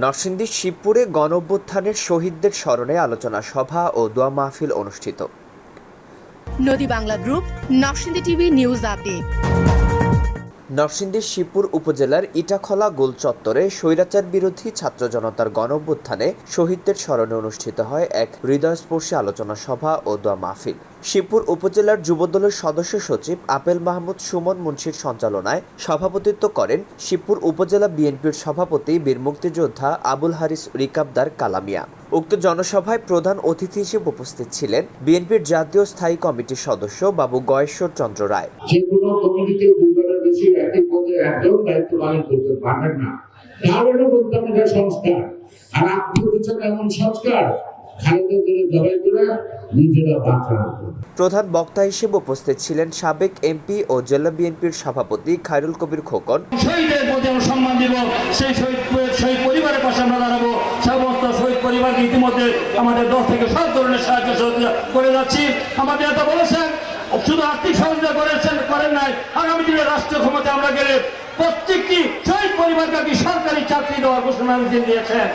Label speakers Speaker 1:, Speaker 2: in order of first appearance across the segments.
Speaker 1: নরসিংদীর শিবপুরে গণঅভ্যুত্থানের শহীদদের স্মরণে আলোচনা সভা ও দোয়া মাহফিল অনুষ্ঠিত।
Speaker 2: Nodi Bangla group, Narsingdi TV news update.
Speaker 1: নরসিংদীর শিবপুর উপজেলার ইটাখলা গোল চত্বরে স্বৈরাচার বিরোধী ছাত্র জনতার গণঅভ্যুত্থানে শহীদদের স্মরণে অনুষ্ঠিত হয় এক হৃদয়স্পর্শী আলোচনা সভা ও দোয়া মাহফিল। শিবপুর উপজেলার যুবদলের সদস্য সচিব আপেল মাহমুদ সুমন মুন্সির সঞ্চালনায় সভাপতিত্ব করেন শিবপুর উপজেলা বিএনপির সভাপতি বীর মুক্তিযোদ্ধা আবুল হারিস রিকাবদার কালামিয়া। উক্ত জনসভায় প্রধান অতিথি হিসেবে উপস্থিত ছিলেন বিএনপির জাতীয় স্থায়ী কমিটির সদস্য বাবু গয়েশ্বর চন্দ্র রায়।
Speaker 3: একজন করতে পারবেন না। তাহলে বলতে হবে এটা সংস্কার। আর আপনি বলছেন এমন সংস্কার
Speaker 1: প্রধান বক্তা হিসেবে উপস্থিত ছিলেন সাবেক এমপি ও জেলা বিএনপির সভাপতি খায়রুল কবির খোকন।
Speaker 4: শহীদের প্রতি আমরা সম্মান দিব সেই শহীদ শহীদ পরিবারের পাশে আমরা দাঁড়াবো। সমস্ত শহীদ পরিবারকে ইতিমধ্যে আমাদের দশ থেকে সব ধরনের সাহায্য সহযোগিতা করে যাচ্ছি। আমাদের এটা বলেছেন শুধু আর্থিক সহযোগিতা করেছেন করেন নাই। আগামী দিনে রাষ্ট্রীয় ক্ষমতা আমরা গেলে প্রত্যেকটি শহীদ পরিবারকে সরকারি চাকরি দেওয়ার ঘোষণা দিয়েছেন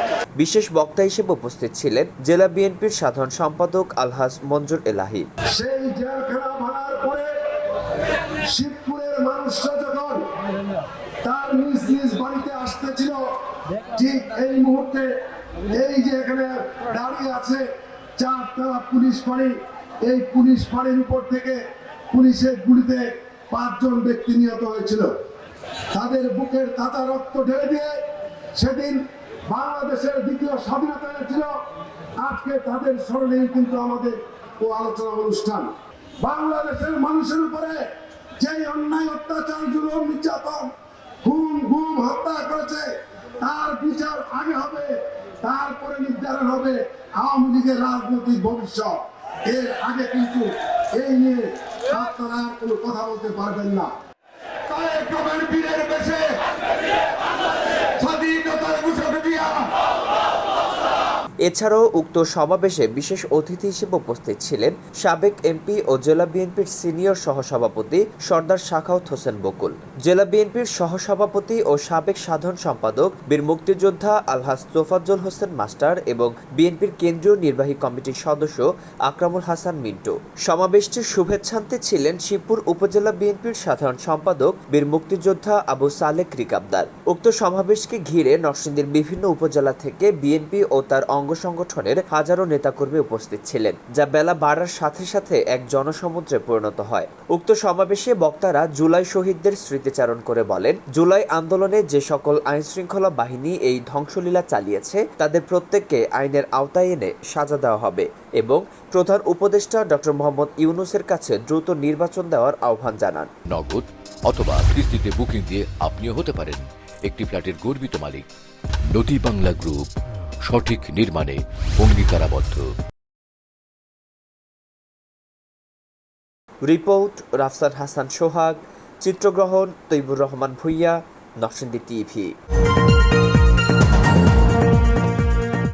Speaker 1: বিশেষ বক্তা হিসেবে উপস্থিত ছিলেন জেলা বিএনপির সাধারণ সম্পাদক আলহাজ মঞ্জুর এলাহি।
Speaker 5: সেই জেলখানা ভাঙার পরে শিবপুরের মানুষরা যখন তার নিজ নিজ বাড়িতে আসতেছিল ঠিক এই মুহূর্তে এই যে এখানে দাঁড়িয়ে আছে চারতলা পুলিশ ফাঁড়ি এই পুলিশ ফাঁড়ির উপর থেকে পুলিশের গুলিতে পাঁচজন ব্যক্তি নিহত হয়েছিল। তাদের বুকের তাজা রক্ত ঢেলে দিয়ে সেদিন বাংলাদেশের দ্বিতীয় স্বাধীনতা হয়েছিল আজকে তাদের স্মরণেই কিন্তু আমাদের ও আলোচনা অনুষ্ঠান। বাংলাদেশের মানুষের উপরে যে অন্যায় অত্যাচার, জুলুম, নির্যাতন, খুন, গুম, হত্যা করেছে, তার বিচার আগে হবে, তারপরে নির্ধারণ হবে আওয়ামী লীগের রাজনৈতিক ভবিষ্যৎ। এর আগে কিন্তু এই নিয়ে আপনারা কোনো কথা বলতে পারবেন না। তাই রহমান বীরের বেশে স্বাধীনতার ঘোষণা দিয়া
Speaker 1: এছাড়াও উক্ত সমাবেশে বিশেষ অতিথি হিসেবে উপস্থিত ছিলেন সাবেক এমপি ও জেলা বিএনপির সিনিয়র সহসভাপতি সর্দার শাখাউত হোসেন বকুল। জেলা বিএনপির সহসভাপতি ও সাবেক সাধারণ সম্পাদক বীর মুক্তিযোদ্ধা আলহাজ তোফাজ্জল হোসেন মাস্টার এবং বিএনপির কেন্দ্রীয় নির্বাহী কমিটির সদস্য আকরামুল হাসান মিন্টু। সমাবেশটির শুভেচ্ছান্তে ছিলেন শিবপুর উপজেলা বিএনপির সাধারণ সম্পাদক বীর মুক্তিযোদ্ধা আবু সালেক রিকাবদার। উক্ত সমাবেশকে ঘিরে নরসিংদীর বিভিন্ন উপজেলা থেকে বিএনপি ও তার অঙ্গ সংগঠনের হাজারো নেতাকর্মী উপস্থিত ছিলেন, যা বেলা বাড়ার সাথে সাথে এক জনসমুদ্রে পরিণত হয়। উক্ত সমাবেশে বক্তারা জুলাই শহীদদের স্মৃতিচারণ করে বলেন, জুলাই আন্দোলনে যে সকল আইন শৃঙ্খলা বাহিনী এই ধ্বংসলীলা চালিয়েছে, তাদের প্রত্যেককে আইনের আওতায় এনে সাজা দেওয়া হবে এবং প্রধান উপদেষ্টা ডক্টর মোহাম্মদ ইউনুসের কাছে দ্রুত নির্বাচন দেওয়ার আহ্বান জানান।
Speaker 6: নগদ অথবা কিস্তিতে বুকিং দিয়ে আপনিও হতে পারেন। একটি ফ্ল্যাটের গর্বিত মালিক। নদী বাংলা গ্রুপ। সঠিক নির্মাণে অঙ্গীকারাবদ্ধ।
Speaker 1: রিপোর্ট রাফসান হাসান সোহাগ চিত্রগ্রহণ তৈবুর রহমান ভুইয়া নরসিংদী টিভি।